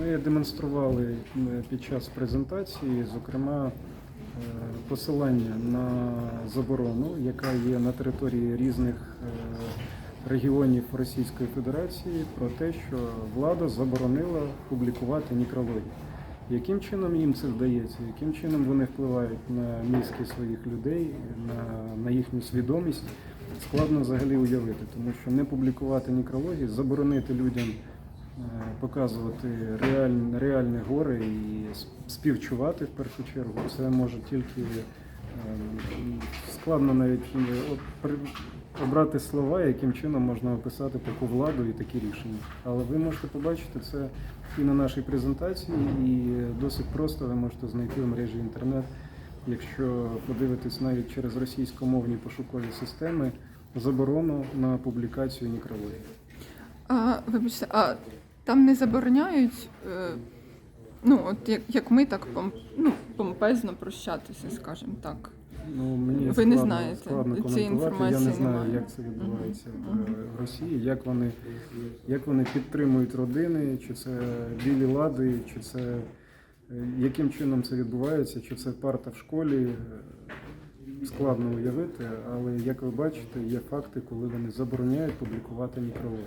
Ми демонстрували під час презентації, зокрема, е, посилання на заборону, яка є на території різних е, регіонів Російської Федерації, про те, що влада заборонила публікувати некрологи. Яким чином їм це вдається? Яким чином вони впливають на мізки своїх людей, на, на їхню свідомість? Складно взагалі уявити, тому що не публікувати некрологи, заборонити людям показувати реальне, реальне горе і співчувати в першу чергу. Це може тільки е, складно навіть е, обрати слова, яким чином можна описати таку владу і такі рішення. Але ви можете побачити це і на нашій презентації, і досить просто ви можете знайти в мережі інтернет, якщо подивитись навіть через російськомовні пошукові системи заборону на публікацію некрологів. А, вибачте, а там не забороняють, е, ну, от як, як ми так пом, ну, помпезно прощатися, скажімо так. Ну, мені Ви складно, не знаєте, складно цієї коментувати. Я інформації не знаю, немає. як це відбувається в, в Росії, як вони, як вони підтримують родини, чи це білі лади, чи це е, яким чином це відбувається, чи це парта в школі. е, Складно уявити, але як ви бачите, є факти, коли вони забороняють публікувати некрологи.